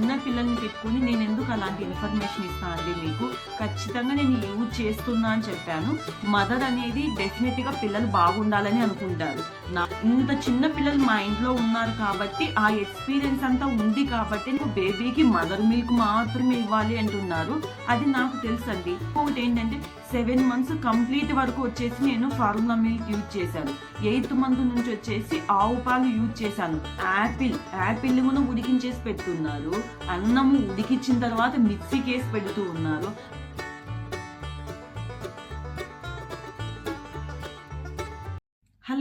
చిన్న పిల్లల్ని పెట్టుకొని నేను ఎందుకు అలాంటి ఇన్ఫర్మేషన్ ఇస్తాను అండి మీకు? ఖచ్చితంగా నేను యూజ్ చేస్తున్నా అని చెప్పాను. మదర్ అనేది డెఫినెట్గా పిల్లలు బాగుండాలని అనుకుంటారు. నా ఇంత చిన్న పిల్లలు మా ఇంట్లో ఉన్నారు కాబట్టి ఆ ఎక్స్పీరియన్స్ అంతా ఉంది కాబట్టి నువ్వు బేబీకి మదర్ మిల్క్ మాత్రమే ఇవ్వాలి అంటున్నారు. అది నాకు తెలుసండి. ఒకటి ఏంటంటే సెవెన్ మంత్స్ కంప్లీట్ వరకు వచ్చేసి నేను ఫార్ములా మిల్క్ యూజ్ చేశాను. ఎయిత్ మంత్ నుంచి వచ్చేసి ఆవు పాలు యూజ్ చేశాను. యాపిల్ యాపిల్ కూడా ఉడికించేసి పెడుతున్నారు. అన్నము ఉడికించిన తర్వాత మిక్సీకి వేసి పెడుతూ ఉన్నారు.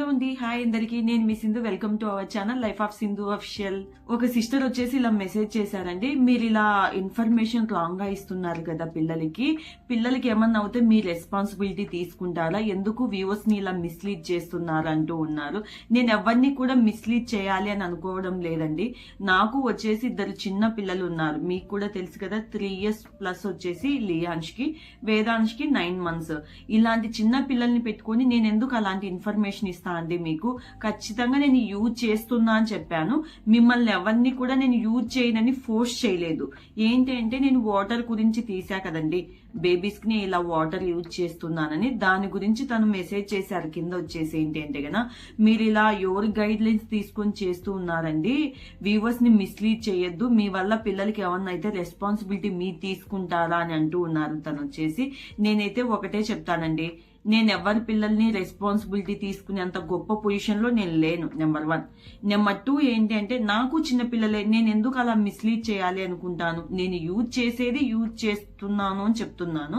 ఉంది. హాయ్ అందరికి నేను మీ Sindhu. Welcome to our channel life of Sindhu official ఒక సిస్టర్ వచ్చేసి ఇలా మెసేజ్ చేశారండి. మీరు ఇలా ఇన్ఫర్మేషన్ రాంగ్గా ఇస్తున్నారు కదా పిల్లలకి. పిల్లలకి ఏమన్నా అవుతే మీ రెస్పాన్సిబిలిటీ తీసుకుంటారా? ఎందుకు వ్యూవర్స్ని ఇలా మిస్లీడ్ చేస్తున్నారు అంటూ ఉన్నారు. నేను ఎవరిని కూడా మిస్లీడ్ చేయాలి అని అనుకోవడం లేదండి. నాకు వచ్చేసి ఇద్దరు చిన్న పిల్లలు ఉన్నారు. మీకు కూడా తెలుసు కదా త్రీ ఇయర్స్ ప్లస్ వచ్చేసి లియాన్ష్కి వేదాంష్కి నైన్ మంత్స్ ఇలాంటి చిన్న పిల్లల్ని పెట్టుకొని నేను ఎందుకు అలాంటి ఇన్ఫర్మేషన్ ఇస్తాను అండి మీకు. ఖచ్చితంగా నేను యూజ్ చేస్తున్నా అని చెప్పాను. మిమ్మల్ని ఎవరిని కూడా నేను యూజ్ చేయనని ఫోర్స్ చేయలేదు. ఏంటి అంటే నేను వాటర్ గురించి తీసా కదండి. బేబీస్కి ఇలా వాటర్ యూజ్ చేస్తున్నానని. దాని గురించి తను మెసేజ్ చేశారు. కింద వచ్చేసి ఏంటి అంటే కదా మీరు ఇలా ఎవరి గైడ్ లైన్స్ తీసుకొని చేస్తూ ఉన్నారండి. వ్యూవర్స్ని మిస్లీడ్ చేయొద్దు. మీ వల్ల పిల్లలకి ఏమన్నా అయితే రెస్పాన్సిబిలిటీ మీరు తీసుకుంటారా అని అంటూ ఉన్నారు తను వచ్చేసి. నేనైతే ఒకటే చెప్తానండి. నేను ఎవరి పిల్లల్ని రెస్పాన్సిబిలిటీ తీసుకునేంత గొప్ప పొజిషన్లో నేను లేను నెంబర్ వన్ నెంబర్ టూ ఏంటి అంటే నాకు చిన్న పిల్లలే నేను ఎందుకు అలా మిస్లీడ్ చేయాలి అనుకుంటాను? నేను యూజ్ చేసేది యూజ్ చెప్తున్నాను అని చెప్తున్నాను.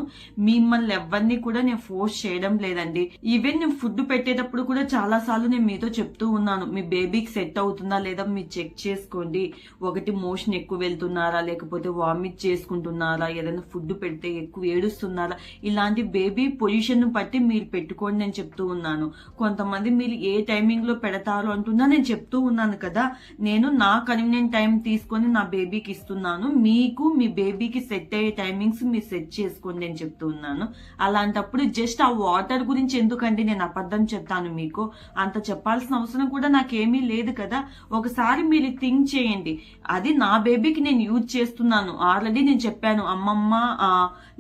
మిమ్మల్ని ఎవరిని కూడా నేను ఫోర్స్ చేయడం లేదండి. ఈవెన్ నేను ఫుడ్ పెట్టేటప్పుడు కూడా చాలా సార్లు నేను మీతో చెప్తూ ఉన్నాను. మీ బేబీకి సెట్ అవుతుందా లేదా మీరు చెక్ చేసుకోండి. ఒకటి మోషన్ ఎక్కువ వెళ్తున్నారా? లేకపోతే వామిట్ చేసుకుంటున్నారా? ఏదైనా ఫుడ్ పెడితే ఎక్కువ ఏడుస్తున్నారా? ఇలాంటి బేబీ పొజిషన్ బట్టి మీరు పెట్టుకోండి నేను చెప్తూ ఉన్నాను. కొంతమంది మీరు ఏ టైమింగ్లో పెడతారు అంటున్నా నేను చెప్తూ ఉన్నాను కదా. నేను నా కన్వీనియంట్ టైం తీసుకొని నా బేబీకి ఇస్తున్నాను. మీకు మీ బేబీకి సెట్ అయ్యే టైమింగ్ థింగ్స్ మీరు సెట్ చేసుకోండి నేను చెప్తూ ఉన్నాను. అలాంటప్పుడు జస్ట్ ఆ వాటర్ గురించి ఎందుకండి నేను అబద్ధం చెప్తాను మీకు? అంత చెప్పాల్సిన అవసరం కూడా నాకేమీ లేదు కదా. ఒకసారి మీరు థింక్ చేయండి. అది నా బేబీకి నేను యూజ్ చేస్తున్నాను. ఆల్రెడీ నేను చెప్పాను. అమ్మమ్మ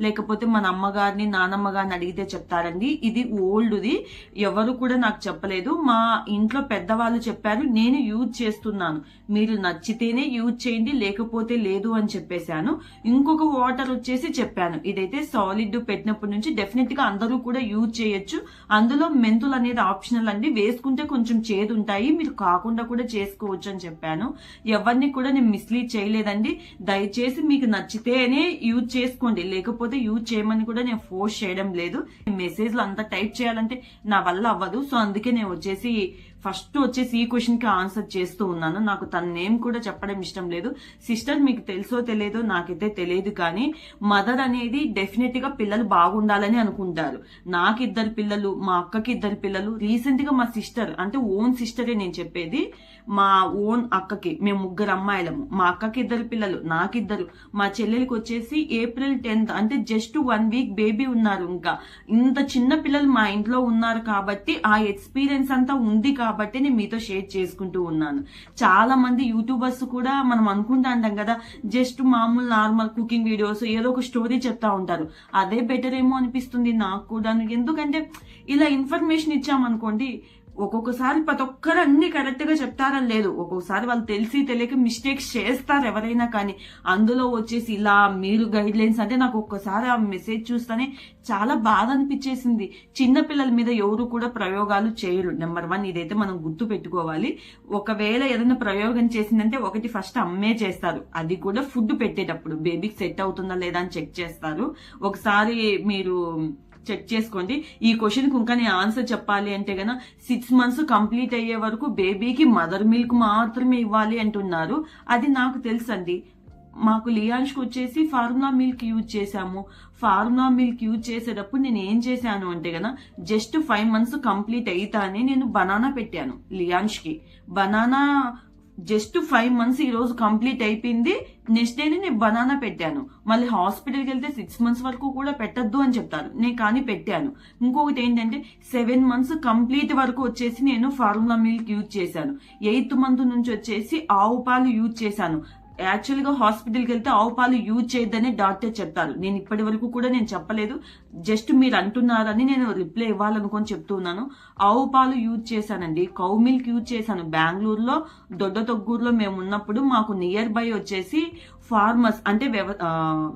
లేకపోతే మన అమ్మగారిని నానమ్మ గారిని అడిగితే చెప్తారండి. ఇది ఓల్డ్ది. ఎవరు కూడా నాకు చెప్పలేదు. మా ఇంట్లో పెద్దవాళ్ళు చెప్పారు నేను యూజ్ చేస్తున్నాను. మీరు నచ్చితేనే యూజ్ చేయండి లేకపోతే లేదు అని చెప్పేశాను. ఇంకొక వాటర్ వచ్చేసి చెప్పాను. ఇదైతే సాలిడ్ పెట్టినప్పటి నుంచి డెఫినెట్గా అందరూ కూడా యూజ్ చేయొచ్చు. అందులో మెంతులు అనేది ఆప్షనల్ అండి. వేసుకుంటే కొంచెం చేదు ఉంటాయి మీరు కాకుండా కూడా చేసుకోవచ్చు అని చెప్పాను. ఎవరిని కూడా నేను మిస్లీడ్ చేయలేదండి. దయచేసి మీకు నచ్చితేనే యూజ్ చేసుకోండి. లేకపోతే యూజ్ చేయమని కూడా నేను ఫోర్స్ చేయడం లేదు. మెసేజ్లు అంతా టైప్ చేయాలంటే నా వల్ల అవ్వదు. సో అందుకే నేను వచ్చేసి ఫస్ట్ వచ్చేసి ఈ క్వశ్చన్కి ఆన్సర్ చేస్తూ ఉన్నాను. నాకు తన నేమ్ కూడా చెప్పడం ఇష్టం లేదు. సిస్టర్ మీకు తెలుసో తెలియదో నాకైతే తెలియదు కానీ మదర్ అనేది డెఫినెట్గా పిల్లలు బాగుండాలని అనుకుంటారు. నాకు ఇద్దరు పిల్లలు మా అక్కకి ఇద్దరు పిల్లలు రీసెంట్గా మా సిస్టర్ అంటే ఓన్ సిస్టరే నేను చెప్పేది. మా ఓన్ అక్కకి మేము ముగ్గురు అమ్మాయిలము. మా అక్కకి ఇద్దరు పిల్లలు నాకిద్దరు. మా చెల్లెలికి వచ్చేసి ఏప్రిల్ టెన్త్ అంటే జస్ట్ వన్ వీక్ బేబీ ఉన్నారు ఇంకా. ఇంత చిన్న పిల్లలు మా ఇంట్లో ఉన్నారు కాబట్టి ఆ ఎక్స్పీరియన్స్ అంతా ఉంది కాబట్టి కాబట్టి నేను మీతో షేర్ చేసుకుంటూ ఉన్నాను. చాలా మంది యూట్యూబర్స్ కూడా మనం అనుకుంటా అంటాం కదా జస్ట్ మామూలు నార్మల్ కుకింగ్ వీడియోస్ ఏదో ఒక స్టోరీ చెప్తా ఉంటారు. అదే బెటర్ ఏమో అనిపిస్తుంది నాకు కూడా ఎందుకంటే ఇలా ఇన్ఫర్మేషన్ ఇచ్చామనుకోండి ఒక్కొక్కసారి ప్రతి ఒక్కరు అన్ని కరెక్ట్గా చెప్తారని లేదు. ఒక్కొక్కసారి వాళ్ళు తెలిసి తెలియక మిస్టేక్స్ చేస్తారు ఎవరైనా కానీ. అందులో వచ్చేసి ఇలా మీరు గైడ్ లైన్స్ అంటే నాకు ఒక్కసారి ఆ మెసేజ్ చూస్తేనే చాలా బాధ అనిపించేసింది. చిన్న పిల్లల మీద ఎవరు కూడా ప్రయోగాలు చేయరు. నెంబర్ వన్ ఇదైతే మనం గుర్తు పెట్టుకోవాలి. ఒకవేళ ఏదైనా ప్రయోగం చేసిందంటే ఒకటి ఫస్ట్ అమ్మే చేస్తారు. అది కూడా ఫుడ్ పెట్టేటప్పుడు. బేబీకి సెట్ అవుతుందా లేదా అని చెక్ చేస్తారు. ఒకసారి మీరు చెక్ చేసుకోండి. ఈ క్వశ్చన్కు ఇంకా నేను ఆన్సర్ చెప్పాలి అంటే గన సిక్స్ మంత్స్ కంప్లీట్ అయ్యే వరకు బేబీకి మదర్ మిల్క్ మాత్రమే ఇవ్వాలి అంటున్నారు. అది నాకు తెలుసండి. మాకు లియాన్ష్కి వచ్చేసి ఫార్ములా మిల్క్ యూజ్ చేశాము. ఫార్ములా మిల్క్ యూజ్ చేసేటప్పుడు నేను ఏం చేశాను అంటే కదా జస్ట్ ఫైవ్ మంత్స్ కంప్లీట్ అయితానే నేను బనానా పెట్టాను లియాన్ష్కి. బనానా జస్ట్ ఫైవ్ మంత్స్ ఈ రోజు కంప్లీట్ అయిపోయింది. నెక్స్ట్ డే నేను బనానా పెట్టాను. మళ్ళీ హాస్పిటల్కి వెళ్తే సిక్స్ మంత్స్ వరకు కూడా పెట్టద్దు అని చెప్తారు. నేను కానీ పెట్టాను. ఇంకొకటి ఏంటంటే సెవెన్ మంత్స్ కంప్లీట్ వరకు వచ్చేసి నేను ఫార్ములా మిల్క్ యూజ్ చేశాను. ఎయిత్ మంత్ నుంచి వచ్చేసి ఆవు పాలు యూజ్ చేశాను. యాక్చువల్గా హాస్పిటల్కి వెళ్తే ఆవు పాలు యూజ్ చేయొద్దని డాక్టర్ చెప్తారు నేను ఇప్పటి వరకు కూడా నేను చెప్పలేదు. జస్ట్ మీరు అంటున్నారని నేను రిప్లై ఇవ్వాలనుకొని చెప్తున్నాను ఆవు పాలు యూజ్ చేశానండి. కౌ మిల్క్ యూజ్ చేశాను. బెంగళూరులో దొడ్డ తొగ్గూరులో మేము ఉన్నప్పుడు మాకు నియర్ బై వచ్చేసి ఫార్మర్స్ అంటే వ్యవ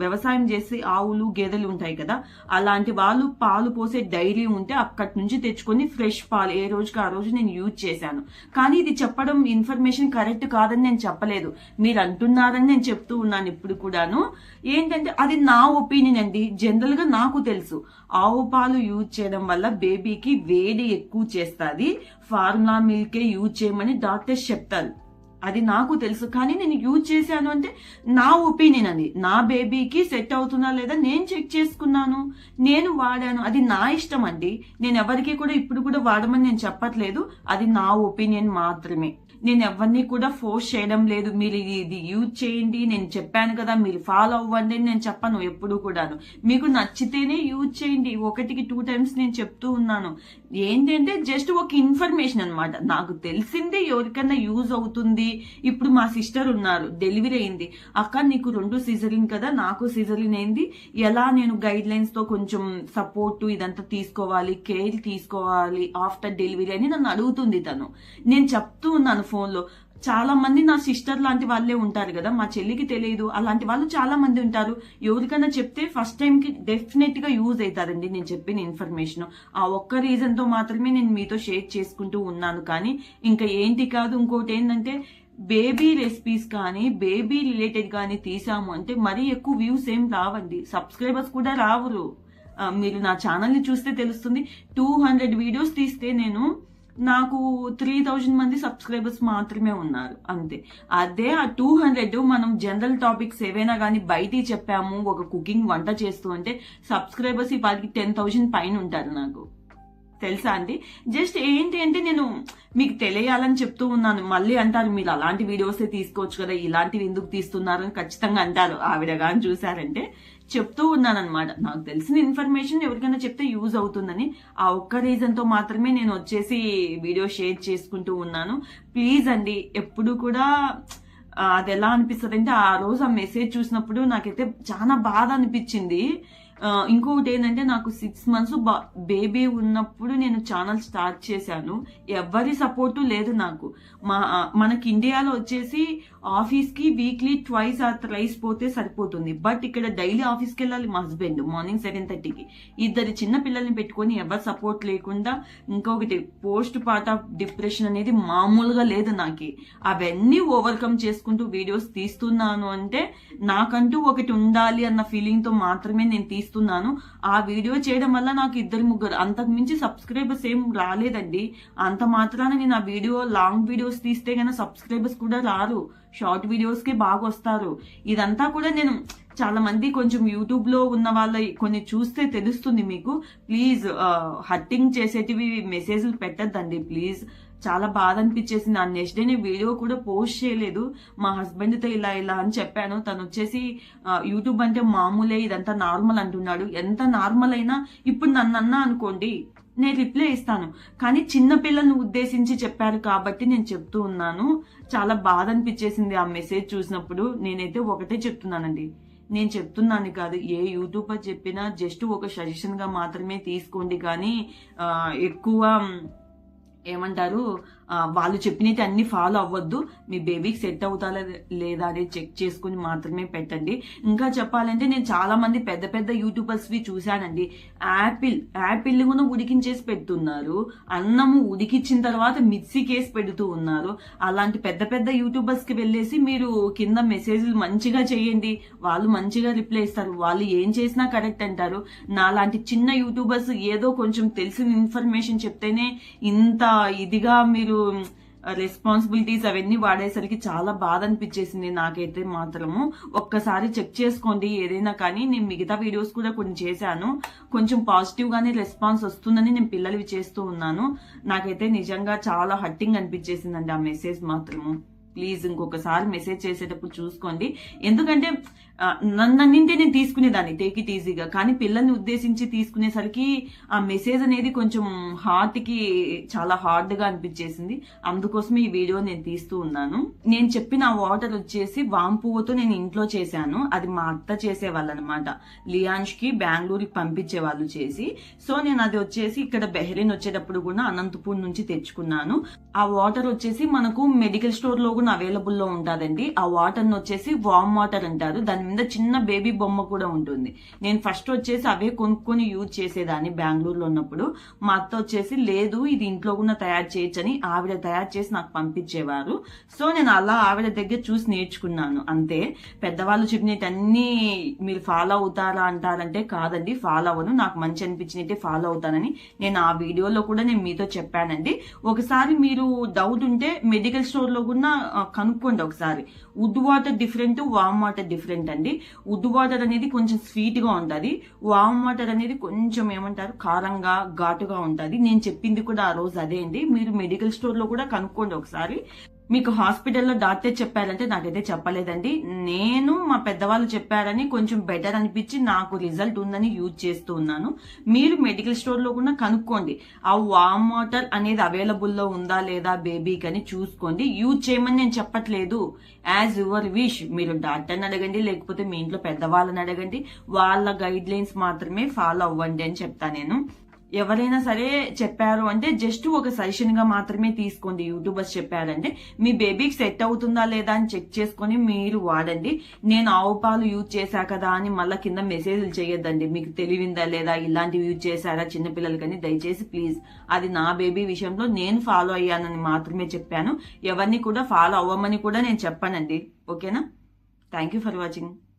వ్యవసాయం చేసే ఆవులు గేదెలు ఉంటాయి కదా అలాంటి వాళ్ళు పాలు పోసే డైరీ ఉంటే అక్కడి నుంచి తెచ్చుకొని ఫ్రెష్ పాలు ఏ రోజుకి ఆ రోజు నేను యూజ్ చేశాను. కానీ ఇది చెప్పడం ఇన్ఫర్మేషన్ కరెక్ట్ కాదని నేను చెప్పలేదు. మీరు అంటున్నారని నేను చెప్తూ ఉన్నాను ఇప్పుడు కూడాను. ఏంటంటే అది నా ఒపీనియన్ అండి. జనరల్గా నాకు తెలుసు. ఆవు పాలు యూజ్ చేయడం వల్ల బేబీకి వేడి ఎక్కువ చేస్తుంది. ఫార్ములా మిల్కే యూజ్ చేయమని డాక్టర్స్ చెప్తారు. అది నాకు తెలుసు కానీ నేను యూజ్ చేశాను అంటే నా ఒపీనియన్ అది. నా బేబీకి సెట్ అవుతుందా లేదా నేను చెక్ చేసుకున్నాను నేను వాడాను అది నా ఇష్టం అండి. నేను ఎవరికి కూడా ఇప్పుడు కూడా వాడమని నేను చెప్పట్లేదు అది నా ఒపీనియన్ మాత్రమే. నేను ఎవరిని కూడా ఫోర్స్ చేయడం లేదు మీరు ఇది- ఇది యూజ్ చేయండి నేను చెప్పాను కదా మీరు ఫాలో అవ్వండి నేను చెప్పను ఎప్పుడు కూడాను. మీకు నచ్చితేనే యూజ్ చేయండి. ఒకటికి టూ టైమ్స్ నేను చెప్తూ ఉన్నాను. ఏంటంటే జస్ట్ ఒక ఇన్ఫర్మేషన్ అనమాట నాకు తెలిసింది ఎవరికైనా యూజ్ అవుతుంది. ఇప్పుడు మా సిస్టర్ ఉన్నారు డెలివరీ అయింది. అక్క నీకు రెండు సిజరిన్ కదా నాకు సిజరిన్ అయింది ఎలా నేను గైడ్ లైన్స్తో కొంచెం సపోర్ట్ ఇదంతా తీసుకోవాలి కేర్ తీసుకోవాలి ఆఫ్టర్ డెలివరీ అని నన్ను అడుగుతుంది తను. నేను చెప్తూ ఉన్నాను ఫోన్లో చాలా మంది నా సిస్టర్ లాంటి వాళ్ళే ఉంటారు కదా మా చెల్లికి తెలియదు. అలాంటి వాళ్ళు చాలా మంది ఉంటారు. ఎవరికైనా చెప్తే ఫస్ట్ టైంకి డెఫినెట్గా యూజ్ అవుతారండి నేను చెప్పిన ఇన్ఫర్మేషన్ ఆ ఒక్క రీజన్తో మాత్రమే నేను మీతో షేర్ చేసుకుంటూ ఉన్నాను. కానీ ఇంకా ఏంటి కాదు ఇంకోటి ఏంటంటే బేబీ రెసిపీస్ కానీ బేబీ రిలేటెడ్ కానీ తీసాము అంటే మరీ ఎక్కువ వ్యూస్ ఏం రావండి. సబ్స్క్రైబర్స్ కూడా రావురు. మీరు నా ఛానల్ని చూస్తే తెలుస్తుంది. టూ హండ్రెడ్ వీడియోస్ తీస్తే నేను నాకు త్రీ థౌజండ్ మంది సబ్స్క్రైబర్స్ మాత్రమే ఉన్నారు అంతే. అదే ఆ టూ హండ్రెడ్ మనం జనరల్ టాపిక్స్ ఏవైనా కానీ బయట చెప్పాము ఒక కుకింగ్ వంట చేస్తూ అంటే సబ్స్క్రైబర్స్ ఈ పాటికి టెన్ థౌజండ్ పైన ఉంటారు నాకు. తెలుసా అండి? జస్ట్ ఏంటి అంటే నేను మీకు తెలియాలని చెప్తూ ఉన్నాను. మళ్ళీ అంటారు మీరు అలాంటి వీడియోసే తీసుకోవచ్చు కదా ఇలాంటివి ఎందుకు తీస్తున్నారు? అని ఖచ్చితంగా అంటారు. ఆవిడ కానీ చూసారంటే చెప్తూ ఉన్నానన్నమాట. నాకు తెలిసిన ఇన్ఫర్మేషన్ ఎవరికైనా చెప్తే యూజ్ అవుతుందని. ఆ ఒక్క రీజన్తో మాత్రమే నేను వచ్చేసి వీడియో షేర్ చేసుకుంటూ ఉన్నాను. ప్లీజ్ అండి ఎప్పుడు కూడా అది ఎలా అనిపిస్తుంది అంటే ఆ రోజు ఆ మెసేజ్ చూసినప్పుడు నాకైతే చాలా బాధ అనిపించింది. ఇంకొకటి ఏంటంటే నాకు సిక్స్ మంత్స్ బేబీ ఉన్నప్పుడు నేను ఛానల్ స్టార్ట్ చేశాను. ఎవరి సపోర్టు లేదు నాకు. మా మనకి ఇండియాలో వచ్చేసి ఆఫీస్కి వీక్లీ ట్వైస్ ఆర్ థ్రైస్ పోతే సరిపోతుంది. బట్ ఇక్కడ డైలీ ఆఫీస్కి వెళ్ళాలి మా హస్బెండ్ మార్నింగ్ సెవెన్ థర్టీకి ఇద్దరు చిన్న పిల్లల్ని పెట్టుకొని ఎవరు సపోర్ట్ లేకుండా ఇంకొకటి పోస్ట్ పార్ట్ ఆఫ్ డిప్రెషన్ అనేది మామూలుగా లేదు నాకు. అవన్నీ ఓవర్కమ్ చేసుకుంటూ వీడియోస్ తీస్తున్నాను అంటే నాకంటూ ఒకటి ఉండాలి అన్న ఫీలింగ్తో మాత్రమే నేను తీస్తున్నాను ఆ వీడియో చేయడం వల్ల నాకు ఇద్దరు ముగ్గురు అంతకు మించి సబ్స్క్రైబర్స్ ఏం రాలేదండి. అంత మాత్రాన నేను ఆ వీడియో లాంగ్ వీడియోస్ తీస్తే కన్నా సబ్స్క్రైబర్స్ కూడా రారు. షార్ట్ వీడియోస్కి బాగా వస్తారు. ఇదంతా కూడా నేను చాలా మంది కొంచెం యూట్యూబ్లో ఉన్న వాళ్ళ కొన్ని చూస్తే తెలుస్తుంది మీకు. ప్లీజ్ హట్టింగ్ చేసేటివి మెసేజ్లు పెట్టద్దండి. ప్లీజ్ చాలా బాధ అనిపించేసింది ఆ నెక్స్ట్ డే నేను వీడియో కూడా పోస్ట్ చేయలేదు. మా హస్బెండ్తో ఇలా ఇలా అని చెప్పాను. తను వచ్చేసి యూట్యూబ్ అంటే మామూలే ఇదంతా నార్మల్ అంటున్నాడు. ఎంత నార్మల్ అయినా ఇప్పుడు నన్ను అన్నా అనుకోండి నేను రిప్లై ఇస్తాను. కానీ చిన్నపిల్లలను ఉద్దేశించి చెప్పారు కాబట్టి నేను చెప్తూ ఉన్నాను. చాలా బాధ అనిపించేసింది ఆ మెసేజ్ చూసినప్పుడు. నేనైతే ఒకటే చెప్తున్నానండి. నేను చెప్తున్నాను కాదు ఏ యూట్యూబర్ చెప్పినా జస్ట్ ఒక సజెషన్గా మాత్రమే తీసుకోండి. కానీ ఎక్కువ ఏమంటారు? వాళ్ళు చెప్పినట్టు అన్ని ఫాలో అవ్వద్దు. మీ బేబీకి సెట్ అవుతారా లేదా అనేది చెక్ చేసుకుని మాత్రమే పెట్టండి. ఇంకా చెప్పాలంటే నేను చాలా మంది పెద్ద పెద్ద యూట్యూబర్స్ వి చూశానండి. యాపిల్ యాపిల్ కూడా ఉడికించేసి పెడుతున్నారు. అన్నము ఉడికిచ్చిన తర్వాత మిక్సీ కేసి పెడుతూ ఉన్నారు. అలాంటి పెద్ద పెద్ద యూట్యూబర్స్కి వెళ్ళేసి మీరు కింద మెసేజ్లు మంచిగా చేయండి. వాళ్ళు మంచిగా రిప్లై ఇస్తారు. వాళ్ళు ఏం చేసినా కరెక్ట్ అంటారు. నాలాంటి చిన్న యూట్యూబర్స్ ఏదో కొంచెం తెలిసిన ఇన్ఫర్మేషన్ చెప్తేనే ఇంత ఇదిగా మీరు రెస్పాన్సిబిలిటీస్ అవన్నీ వాడేసరికి చాలా బాధ అనిపించేసింది నాకైతే మాత్రము. ఒక్కసారి చెక్ చేసుకోండి ఏదైనా కానీ. నేను మిగతా వీడియోస్ కూడా కొన్ని చేశాను. కొంచెం పాజిటివ్ గానే రెస్పాన్స్ వస్తుందని నేను పిల్లలవి చేస్తూ ఉన్నాను. నాకైతే నిజంగా చాలా హట్టింగ్ అనిపించేసిందండి ఆ మెసేజ్ మాత్రము. ప్లీజ్ ఇంకొకసారి మెసేజ్ చేసేటప్పుడు చూసుకోండి. ఎందుకంటే ఆ, నన్ను నేను తీసుకునేదాన్ని టేక్ ఇట్ ఈజీగా కానీ పిల్లల్ని ఉద్దేశించి తీసుకునేసరికి ఆ మెసేజ్ అనేది కొంచెం హార్ట్కి చాలా హార్డ్గా అనిపించేసింది. అందుకోసమే ఈ వీడియో నేను తీస్తూ ఉన్నాను. నేను చెప్పిన ఆ వాటర్ వచ్చేసి వామ్ పువ్వుతో నేను ఇంట్లో చేశాను. అది మా అత్త చేసేవాళ్ళు అనమాట లియాన్ష్కి బెంగళూరుకి పంపించే వాళ్ళు చేసి. సో నేను అది వచ్చేసి ఇక్కడ బెహ్రీన్ వచ్చేటప్పుడు కూడా అనంతపూర్ నుంచి తెచ్చుకున్నాను. ఆ వాటర్ వచ్చేసి మనకు మెడికల్ స్టోర్లో కూడా అవైలబుల్లో ఉంటుందండి. ఆ వాటర్ వచ్చేసి వామ్ వాటర్ అంటారు. దాని మీద చిన్న బేబీ బొమ్మ కూడా ఉంటుంది. నేను ఫస్ట్ వచ్చేసి అవే కొనుక్కొని యూజ్ చేసేదాన్ని బెంగళూరులో ఉన్నప్పుడు. మా అత్త వచ్చేసి లేదు ఇది ఇంట్లో కూడా తయారు చేయొచ్చని ఆవిడ తయారు చేసి నాకు పంపించేవారు. సో నేను అలా ఆవిడ దగ్గర చూసి నేర్చుకున్నాను. అంతే. పెద్దవాళ్ళు చెప్పినట్టన్నీ మీరు ఫాలో అవుతారా అంటారంటే కాదండి. ఫాలో అవ్వను. నాకు మంచి అనిపించినట్టే ఫాలో అవుతానని నేను ఆ వీడియోలో కూడా నేను మీతో చెప్పానండి. ఒకసారి మీరు డౌట్ ఉంటే మెడికల్ స్టోర్లో కూడా కనుక్కోండి ఒకసారి. Would water different warm water different ఏంటండి ఉద్దు వాటర్ అనేది కొంచెం స్వీట్గా ఉంటది. వామ్ వాటర్ అనేది కొంచెం ఏమంటారు కారంగా ఘాటుగా ఉంటది. నేను చెప్పింది కూడా ఆ రోజు అదే అండి. మీరు మెడికల్ స్టోర్లో కూడా కనుక్కోండి ఒకసారి. మీకు హాస్పిటల్లో డాక్టర్ చెప్పారంటే నాకైతే చెప్పలేదండి. నేను మా పెద్దవాళ్ళు చెప్పారని కొంచెం బెటర్ అనిపించి నాకు రిజల్ట్ ఉందని యూజ్ చేస్తూ ఉన్నాను. మీరు మెడికల్ స్టోర్లో కూడా కనుక్కోండి. ఆ వామ్ వాటర్ అనేది అవైలబుల్లో ఉందా లేదా బేబీకి అని చూసుకోండి. యూజ్ చేయమని నేను చెప్పట్లేదు. As your wish. మీరు డాక్టర్ని అడగండి లేకపోతే మీ ఇంట్లో పెద్దవాళ్ళని అడగండి. వాళ్ళ గైడ్ లైన్స్ మాత్రమే ఫాలో అవ్వండి అని చెప్తా నేను. ఎవరైనా సరే చెప్పారు అంటే జస్ట్ ఒక సజెషన్గా మాత్రమే తీసుకోండి. యూట్యూబర్స్ చెప్పారంటే మీ బేబీకి సెట్ అవుతుందా లేదా అని చెక్ చేసుకొని మీరు వాడండి. నేను ఆవు పాలు యూజ్ చేశా కదా అని మళ్ళీ కింద మెసేజ్లు చేయొద్దండి. మీకు తెలివిందా లేదా ఇలాంటివి యూజ్ చేశారా చిన్నపిల్లలకని దయచేసి ప్లీజ్. అది నా బేబీ విషయంలో నేను ఫాలో అయ్యానని మాత్రమే చెప్పాను. ఎవరిని కూడా ఫాలో అవ్వమని కూడా నేను చెప్పానండి. ఓకేనా? Thank you for watching.